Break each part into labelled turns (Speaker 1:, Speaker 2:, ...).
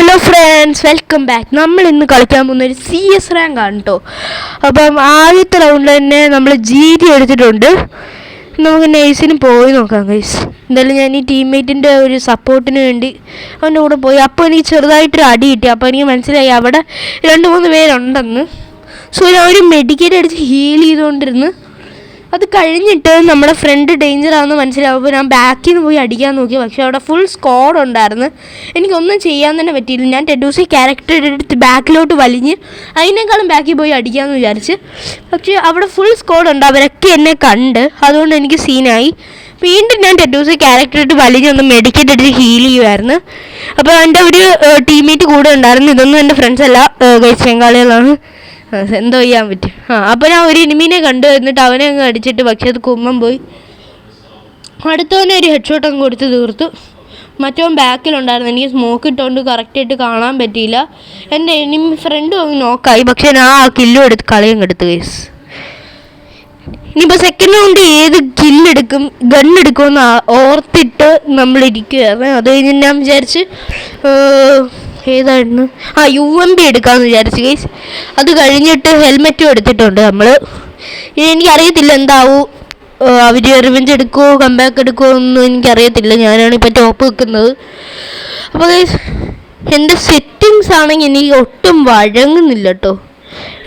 Speaker 1: Hello friends welcome back നമ്മൾ ഇന്ന് കളിക്കാൻ പോകുന്ന ഒരു സി എസ് റാങ്ക് ആണ് കേട്ടോ അപ്പം ആദ്യത്തെ റൗണ്ടിൽ തന്നെ നമ്മൾ ജി ഡി എടുത്തിട്ടുണ്ട്. നമുക്ക് നൈസിന് പോയി നോക്കാം ഗൈസ് എന്തായാലും ഞാൻ ഈ ടീംമേറ്റിന്റെ ഒരു സപ്പോർട്ടിന് വേണ്ടി അവന്റെ കൂടെ പോയി. അപ്പോൾ എനിക്ക് ചെറുതായിട്ടൊരു അടി കിട്ടി. അപ്പോൾ എനിക്ക് മനസ്സിലായി അവിടെ രണ്ട് മൂന്ന് പേരുണ്ടെന്ന്. സോ ഞാൻ ഒരു മെഡിക്കേറ്റ് അടിച്ച് ഹീൽ ചെയ്തുകൊണ്ടിരുന്ന് അത് കഴിഞ്ഞിട്ട് നമ്മുടെ ഫ്രണ്ട് ഡേഞ്ചർ ആണെന്ന് മനസ്സിലാവുമ്പോൾ ഞാൻ ബാക്കിൽ നിന്ന് പോയി അടിക്കാൻ നോക്കി. പക്ഷേ അവിടെ ഫുൾ സ്കോഡ് ഉണ്ടായിരുന്നു. എനിക്കൊന്നും ചെയ്യാൻ തന്നെ പറ്റിയില്ല. ഞാൻ ടെഡൂസി ക്യാരക്ടർ എടുത്ത് ബാക്കിലോട്ട് വലിഞ്ഞ് അതിനേക്കാളും ബാക്കിൽ പോയി അടിക്കാമെന്ന് വിചാരിച്ച്. പക്ഷേ അവിടെ ഫുൾ സ്കോഡ് ഉണ്ട്. അവരൊക്കെ എന്നെ കണ്ട്. അതുകൊണ്ട് എനിക്ക് സീനായി വീണ്ടും ഞാൻ ടെഡൂസി ക്യാരക്ടർ ഇട്ട് വലിഞ്ഞൊന്ന് മെഡിക്കേറ്റ് എടുത്ത് ഹീൽ ചെയ്യുമായിരുന്നു അപ്പോൾ എന്റെ ഒരു ടീമേറ്റ് കൂടെ ഉണ്ടായിരുന്നു. ഇതൊന്നും എന്റെ ഫ്രണ്ട്സ് അല്ല. ഗൈസ് ബംഗാളികളാണ് എന്തോ ചെയ്യാൻ പറ്റും. ആ അപ്പോൾ ഞാൻ ഒരു ഇനിമീനെ കണ്ടു എന്നിട്ട് അവനെ അങ്ങ് അടിച്ചിട്ട് പക്ഷേ അത് കുമ്മം പോയി. അടുത്തവനെ ഒരു ഹെഡ് ഷോട്ട് അങ്ങ് കൊടുത്ത് തീർത്തു. മറ്റവൻ ബാക്കിലുണ്ടായിരുന്നു. എനിക്ക് സ്മോക്ക് ഇട്ടുകൊണ്ട് കറക്റ്റായിട്ട് കാണാൻ പറ്റിയില്ല. എന്റെ എനിമി ഫ്രണ്ടും അങ്ങ് നോക്കായി പക്ഷെ ഞാൻ ആ കില്ലും എടുത്ത് കളിയും എടുത്തു കേസ് ഇനിയിപ്പോൾ സെക്കൻഡ് റൗണ്ട് ഏത് കില്ലെടുക്കും ഗണ്ണെടുക്കുമെന്ന് ഓർത്തിട്ട് നമ്മൾ ഇരിക്കുകയായിരുന്നു അത് കഴിഞ്ഞ് ഞാൻ വിചാരിച്ച് ഏതായിരുന്നു? ആ യു എം ബി എടുക്കാമെന്ന് വിചാരിച്ചു ഗൈസ് അത് കഴിഞ്ഞിട്ട് ഹെൽമെറ്റും എടുത്തിട്ടുണ്ട് നമ്മൾ ഇനി എനിക്കറിയത്തില്ല എന്താവും. അവർ റിവെഞ്ച് എടുക്കുമോ കമ്പാക്ക് എടുക്കുമോ ഒന്നും എനിക്കറിയത്തില്ല. ഞാനാണ് ഇപ്പോൾ ടോപ്പ് വെക്കുന്നത് അപ്പോൾ ഗൈസ് എന്റെ സെറ്റിങ്സ് ആണെങ്കിൽ എനിക്ക് ഒട്ടും വഴങ്ങുന്നില്ല കേട്ടോ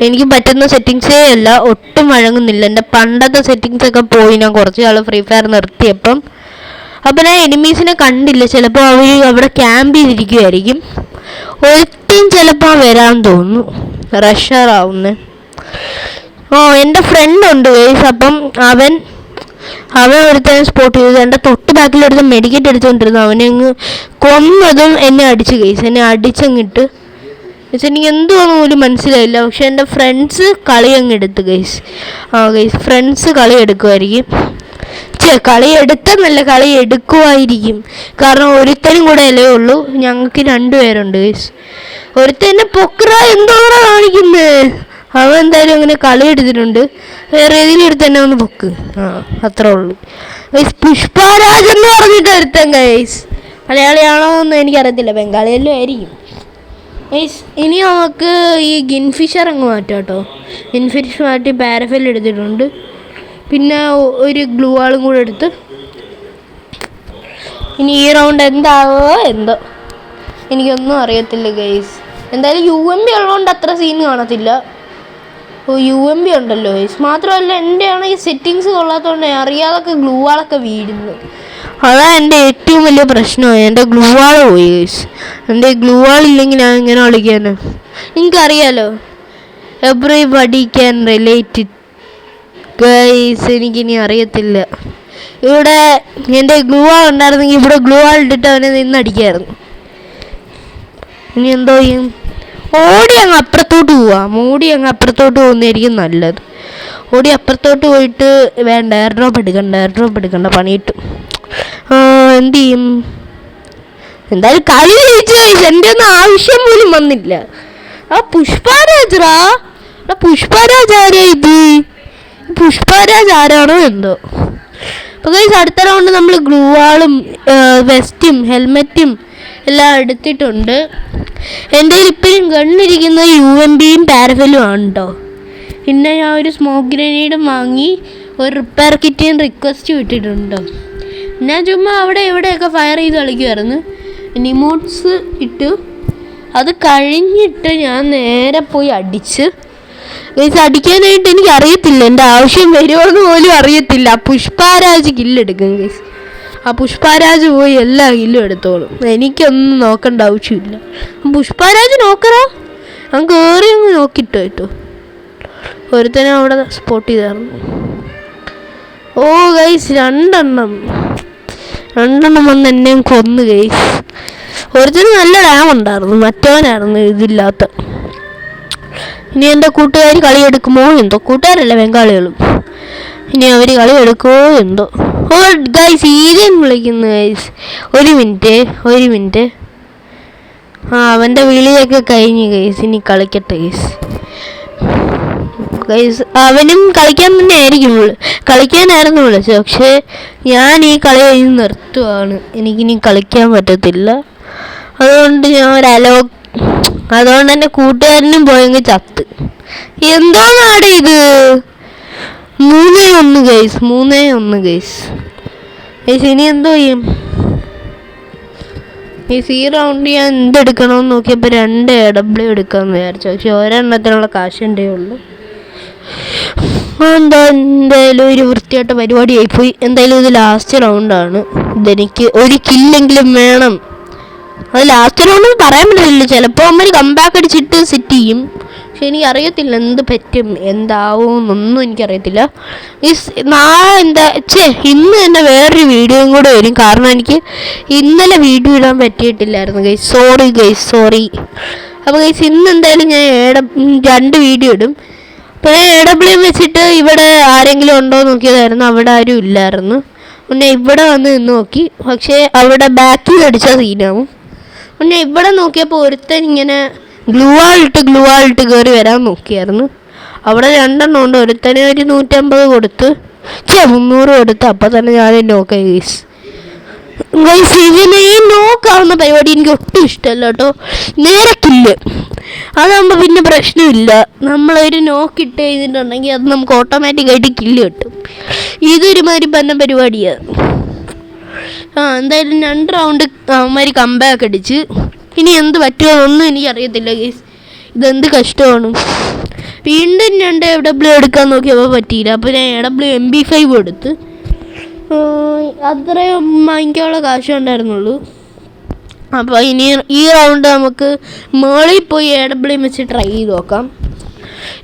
Speaker 1: എനിക്ക് പറ്റുന്ന സെറ്റിങ്സേ അല്ല ഒട്ടും വഴങ്ങുന്നില്ല. എന്റെ പണ്ടത്തെ സെറ്റിങ്സൊക്കെ പോയി. ഞാൻ കുറച്ച് നാൾ ഫ്രീ ഫയർ നിർത്തിയപ്പം അപ്പം ഞാൻ എനിമീസിനെ കണ്ടില്ല. ചിലപ്പോൾ അവർ അവിടെ ക്യാമ്പ് ചെയ്തിരിക്കുമായിരിക്കും ഒരുത്തും ചിലപ്പോൾ വരാൻ തോന്നുന്നു റഷറാവുന്നു ഓ എന്റെ ഫ്രണ്ട് ഉണ്ട് വേസ് അപ്പം അവൻ അവൻ ഒരുത്തൻ സ്പോട്ട് ചെയ്തു. എന്റെ തൊട്ട് ബാക്കിൽ ഒരുത്തൻ മെഡിക്കേറ്റ് എടുത്തുകൊണ്ടിരുന്നു. അവനെ അങ്ങ് കൊന്നതും എന്നെ അടിച്ചു കേസ് എന്നെ അടിച്ചങ്ങിട്ട് പക്ഷെ എനിക്ക് എന്തോന്നും പോലും മനസ്സിലായില്ല. പക്ഷെ എന്റെ ഫ്രണ്ട്സ് കളി അങ്ങ് എടുത്ത് ഗൈസ് ആ ഗൈസ് ഫ്രണ്ട്സ് കളി എടുക്കുമായിരിക്കും ചേ കളി നല്ല കളി എടുക്കുമായിരിക്കും കാരണം ഒരുത്തനും കൂടെ അല്ലേ ഉള്ളൂ. ഞങ്ങൾക്ക് രണ്ടുപേരുണ്ട് ഒരുത്തന്നെ പൊക്ര എന്തോടാ കാണിക്കുന്നത് അവൻ എന്തായാലും അങ്ങനെ കളി എടുത്തിട്ടുണ്ട്. വേറെ ഏതെങ്കിലും ഒരു തന്നെ ഒന്ന് പൊക്ക്. ആ അത്രേ ഉള്ളൂ. ഗൈസ് പുഷ്പരാജ് എന്ന് പറഞ്ഞിട്ട് ഒരുത്തൻ ഗൈസ് മലയാളിയാണോ എന്ന് എനിക്കറിയത്തില്ല. ബംഗാളിയല്ലോ ആയിരിക്കും. ഗൈസ് ഇനി നമുക്ക് ഈ ഗിൻഫിഷർ അങ്ങ് മാറ്റാം കേട്ടോ ഗിൻഫിഷ് മാറ്റി പാരഫിൽ എടുത്തിട്ടുണ്ട്. പിന്നെ ഒരു ഗ്ലൂ ആളും കൂടെ എടുത്ത് ഇനി ഈ റൗണ്ട് എന്താവോ എന്തോ. എനിക്കൊന്നും അറിയത്തില്ല ഗൈസ് എന്തായാലും യു എം ബി ഉള്ളതുകൊണ്ട് അത്ര സീൻ കാണത്തില്ല. ഓ യു എം ബി ഉണ്ടല്ലോ ഗൈസ് മാത്രമല്ല എന്റെ ആണെങ്കിൽ സെറ്റിങ്സ് കൊള്ളാത്തതുകൊണ്ട് അറിയാതൊക്കെ ഗ്ലൂ ആളൊക്കെ വീഴുന്നു. അതാണ് എന്റെ ഏറ്റവും വലിയ പ്രശ്നമായി എന്റെ ഗ്ലൂ ആൾ പോയി ഗൈസ് എന്റെ ഗ്ലൂ ആൾ ഇല്ലെങ്കിൽ ഞാൻ ഇങ്ങനെ കളിക്കാൻ എനിക്കറിയാലോ. ബഡി ക്യാൻ റിലേറ്റ് ഗൈസ് എനിക്കിനി അറിയത്തില്ല. ഇവിടെ എന്റെ ഗ്ലൂ ആൾ ഉണ്ടായിരുന്നെങ്കിൽ ഇവിടെ ഗ്ലൂ ആൾ ഇട്ടിട്ട് അവനെ നിന്നടിക്കായിരുന്നു ഇനി എന്തോ ചെയ്യും? ഓടി അങ്ങ് അപ്പുറത്തോട്ട് പോവാം. ഓടി അങ്ങ് അപ്പുറത്തോട്ട് പോകുന്നതായിരിക്കും നല്ലത്. ഓടി അപ്പുറത്തോട്ട് പോയിട്ട് വേണ്ട എയർ ഡ്രോപ്പ് എടുക്കണ്ട എയർ ഡ്രോപ്പ് എടുക്കണ്ട പണിയിട്ടു. എന്ത് ചെയ്യും? എന്തായാലും കളി ജയിച്ചു കഴിച്ചു എന്റെ ഒന്നും ആവശ്യം പോലും വന്നില്ല. ആ പുഷ്പാരാജറാ പുഷ്പാരാജാരേ ഇത്? പുഷ്പരാജ് ആരാണോ എന്തോ. അപ്പോൾ ഗൈസ് അടുത്ത റൗണ്ട് നമ്മൾ ഗ്ലൂവാളും വെസ്റ്റും ഹെൽമെറ്റും എല്ലാം എടുത്തിട്ടുണ്ട്. എന്റെ കയ്യിൽ ഇപ്പോഴും ഗണ്ണിരിക്കുന്നത് യു എം ബിയും പാരഫലും ആണ് കേട്ടോ പിന്നെ ഞാൻ ഒരു സ്മോക്ക് ഗ്രനേഡും വാങ്ങി ഒരു റിപ്പയർ കിറ്റിയും റിക്വസ്റ്റ് വിട്ടിട്ടുണ്ട് ഞാൻ ചുമ്മാ അവിടെ എവിടെയൊക്കെ ഫയർ ചെയ്ത് കളിക്കുമായിരുന്നു നിമോട്ട്സ് ഇട്ടു. അത് കഴിഞ്ഞിട്ട് ഞാൻ നേരെ പോയി അടിച്ച് ഗൈസ് അടിക്കാനായിട്ട് എനിക്ക് അറിയത്തില്ല. എന്റെ ആവശ്യം വരുമോയെന്ന് പോലും അറിയത്തില്ല. പുഷ്പാരാജ് കില്ലെടുക്കും ഗൈസ്. ആ പുഷ്പാരാജ് പോയി എല്ലാ കില്ലും എടുത്തോളും. എനിക്കൊന്നും നോക്കേണ്ട ആവശ്യമില്ല. പുഷ്പാരാജ് നോക്കറാ? ഞാൻ കയറി അങ്ങ് നോക്കിട്ടോ കേട്ടോ ഒരുത്തനെ അവിടെ സ്പോട്ട് ചെയ്തായിരുന്നു ഓ ഗൈസ് രണ്ടെണ്ണം. രണ്ടെണ്ണം വന്ന് എന്നെ കൊന്നു ഗൈസ്. ഒരുത്തന് നല്ല ഡാം ഉണ്ടായിരുന്നു. മറ്റവനായിരുന്നു ഇതില്ലാത്ത. ഇനി എന്റെ കൂട്ടുകാർ കളിയെടുക്കുമോ എന്തോ? കൂട്ടുകാരല്ല ബംഗാളികളും. ഇനി അവർ കളിയെടുക്കുമോ എന്തോ? ഓ ഗൈസ് ഈരൻ വിളിക്കുന്നു ഗൈസ് ഒരു മിനിറ്റ് ഒരു മിനിറ്റ്. ആ അവന്റെ വിളിയൊക്കെ കഴിഞ്ഞ് ഗൈസ് ഇനി കളിക്കട്ടെ ഗൈസ് ഗൈസ് അവനും കളിക്കാൻ തന്നെ ആയിരിക്കും കളിക്കാനായിരുന്നു വിളിച്ചത്. പക്ഷേ ഞാൻ ഈ കളി കഴിഞ്ഞ് നിർത്തുവാണ്. എനിക്കിനി കളിക്കാൻ പറ്റത്തില്ല. അതുകൊണ്ട് ഞാൻ ഒരു അലോ അതുകൊണ്ട് എന്റെ കൂട്ടുകാരനും പോയെങ്കിൽ ചത്ത്. എന്തോന്നാടെ ഇത്? മൂന്നേ ഒന്ന് ഗൈസ് മൂന്നേ ഒന്ന് ഗൈസ്. ഗൈസ് ഇനി എന്തോ ചെയ്യും? ഈ സി റൗണ്ട് ഞാൻ എന്തെടുക്കണമെന്ന് നോക്കിയപ്പോൾ രണ്ട് എ ഡബ്ല്യു എടുക്കാമെന്ന് വിചാരിച്ചു. പക്ഷെ ഒരെണ്ണത്തിനുള്ള കാശ് ഉണ്ടേ ഉള്ളൂ. എന്താ എന്തായാലും ഒരു വൃത്തിയായിട്ട് പരിപാടിയായി പോയി എന്തായാലും ഇത് ലാസ്റ്റ് റൗണ്ടാണ് ഇതെനിക്ക് ഒരു കില്ലെങ്കിലും വേണം. അത് ലാസ്റ്റ് റൗണ്ട് പറയാൻ പറ്റില്ല ചിലപ്പോൾ അമ്മ കമ്പാക്ക് അടിച്ചിട്ട് സെറ്റ് ചെയ്യും. പക്ഷെ എനിക്ക് അറിയത്തില്ല എന്ത് പറ്റും എന്താവും എന്നൊന്നും എനിക്കറിയത്തില്ല. ഈ നാളെ എന്താ ചേ ഇന്ന് തന്നെ വേറൊരു വീഡിയോയും കൂടെ വരും. കാരണം എനിക്ക് ഇന്നലെ വീഡിയോ ഇടാൻ പറ്റിയിട്ടില്ലായിരുന്നു ഗൈസ് സോറി ഗൈസ് സോറി അപ്പോൾ ഗൈസ് ഇന്ന് എന്തായാലും ഞാൻ ഏട രണ്ട് വീഡിയോ ഇടും. അപ്പോൾ ഞാൻ എ വെച്ചിട്ട് ഇവിടെ ആരെങ്കിലും ഉണ്ടോ നോക്കിയതായിരുന്നു. അവിടെ ആരും ഇല്ലായിരുന്നു. പിന്നെ ഇവിടെ വന്ന് നിന്ന് നോക്കി. പക്ഷേ അവിടെ ബാക്കിൽ അടിച്ച സീനാവും പിന്നെ ഇവിടെ നോക്കിയപ്പോൾ ഒരുത്തൻ ഇങ്ങനെ ഗ്ലൂ ഇട്ട് ഗ്ലൂ ഇട്ട് കയറി വരാൻ നോക്കിയായിരുന്നു. അവിടെ രണ്ടെണ്ണം ഉണ്ട്. ഒരുത്തനെ ഒരു നൂറ്റമ്പത് കൊടുത്ത് ചേ മുന്നൂറ് കൊടുത്ത്. അപ്പം തന്നെ ഞാൻ നോക്കാം ഗൈസ്. ഗൈസ് ഇതിന് ഈ നോക്കാവുന്ന പരിപാടി എനിക്ക് ഒട്ടും ഇഷ്ടമല്ല കേട്ടോ. നേരെ കില്ല് അതാകുമ്പോൾ പിന്നെ പ്രശ്നമില്ല. നമ്മളൊരു നോക്കിട്ട് കഴിഞ്ഞിട്ടുണ്ടെങ്കിൽ അത് നമുക്ക് ഓട്ടോമാറ്റിക്കായിട്ട് കില്ല് കിട്ടും. ഇതൊരു മാതിരി പറഞ്ഞ പരിപാടിയാണ് എന്തായാലും രണ്ട് റൗണ്ട് അവന്മാർ കമ്പാക്ക് അടിച്ച്. ഇനി എന്ത് പറ്റുമോന്നൊന്നും എനിക്കറിയത്തില്ല ഗേസ് ഇതെന്ത് കഷ്ടമാണ്. വീണ്ടും രണ്ട് എ ഡബ്ല്യു എടുക്കാൻ നോക്കിയപ്പോൾ പറ്റിയില്ല. അപ്പോൾ ഞാൻ A W M B five എടുത്ത്. അത്രയും വാങ്ങിക്കാനുള്ള കാശ് ഉണ്ടായിരുന്നുള്ളൂ. അപ്പോൾ ഇനി ഈ റൗണ്ട് നമുക്ക് മേളിൽ പോയി എ ഡബ്ല്യു വെച്ച് ട്രൈ ചെയ്ത് നോക്കാം.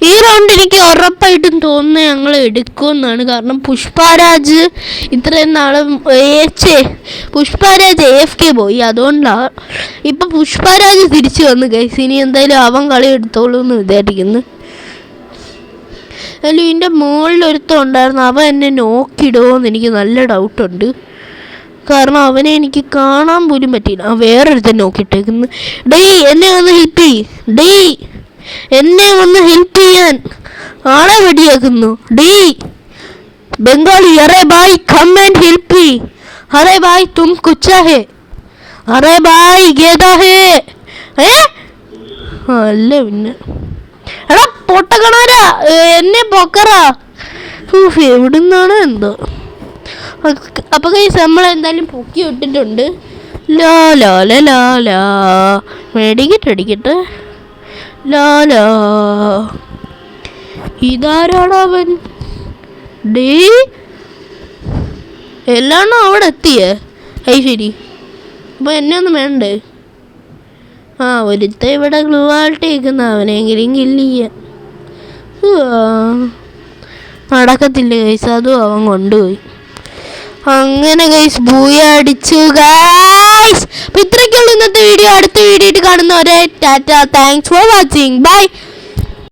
Speaker 1: ഈ റൗണ്ട് എനിക്ക് ഉറപ്പായിട്ടും തോന്നുന്നത് ഞങ്ങൾ എടുക്കുമെന്നാണ്. കാരണം പുഷ്പരാജ് ഇത്രയും നാളും ഏച്ചേ പുഷ്പരാജ് എഫ് കെ പോയി. അതുകൊണ്ടാണ് ഇപ്പം പുഷ്പരാജ് തിരിച്ചു വന്നു ഗൈസ് ഇനി എന്തായാലും അവൻ കളി എടുത്തോളൂ എന്ന് വിചാരിക്കുന്നു. അല്ല ഇതിന്റെ മുകളിൽ ഒരുത്തം ഉണ്ടായിരുന്നു. അവൻ എന്നെ നോക്കിയിടുമോ എന്ന് എനിക്ക് നല്ല ഡൗട്ടുണ്ട് കാരണം അവനെ എനിക്ക് കാണാൻ പോലും പറ്റിയില്ല. വേറൊരുത്തൻ നോക്കിയിട്ടേക്കുന്നു. ഡേയ് എന്നെ ഒന്ന് ഹിറ്റ് ചെയ് ഡേയ് എന്നെ ഒന്ന് ഹെൽപ്പ് ചെയ്യാൻ. ആളെ വെടിയാക്കുന്നു ഡി ബംഗാളി അറേ ബായ് കം ആൻഡ് ഹെൽപ്പ് മീ അറേ ബായ് തും കുച്ച ഹേ. അറേ ബായ് ഗേദാ ഹേ. ഏ? അല്ല പിന്നെ. എടാ പൊട്ടക്കണാരാ? എന്നെ പൊക്കറാ. എവിടുന്നാണ് എന്തോ. അപ്പൊ കൈസ് നമ്മൾ എന്തായാലും പൊക്കി വിട്ടിട്ടുണ്ട്. ലാ ലാ ലാ ലാ മേടിക്കട്ടെ അടിക്കട്ടെ ലാ ലാ ഇതാരാണ് അവൻ ഡേ. എല്ലാണോ അവിടെ എത്തിയേ? ഐ ശരി. അപ്പൊ എന്നെ ഒന്നും വേണ്ടേ? ആ ഒരുത്ത ഇവിടെ ഗ്ലൂ ആൾട്ടേക്കുന്ന അവനെങ്കിലും കില്ല് ചെയ്യാം ഉവ്വാ. നടക്കത്തില്ല കൈസ് അതും അവൻ കൊണ്ടുപോയി. അങ്ങനെ ഗൈസ് ഭൂയ അടിച്ചു ഗൈസ് അപ്പൊ ഇത്രയ്ക്കുള്ള ഇന്നത്തെ വീഡിയോ അടുത്ത വീഡിയോ ആയിട്ട് കാണുന്നവരെ tata thanks for watching bye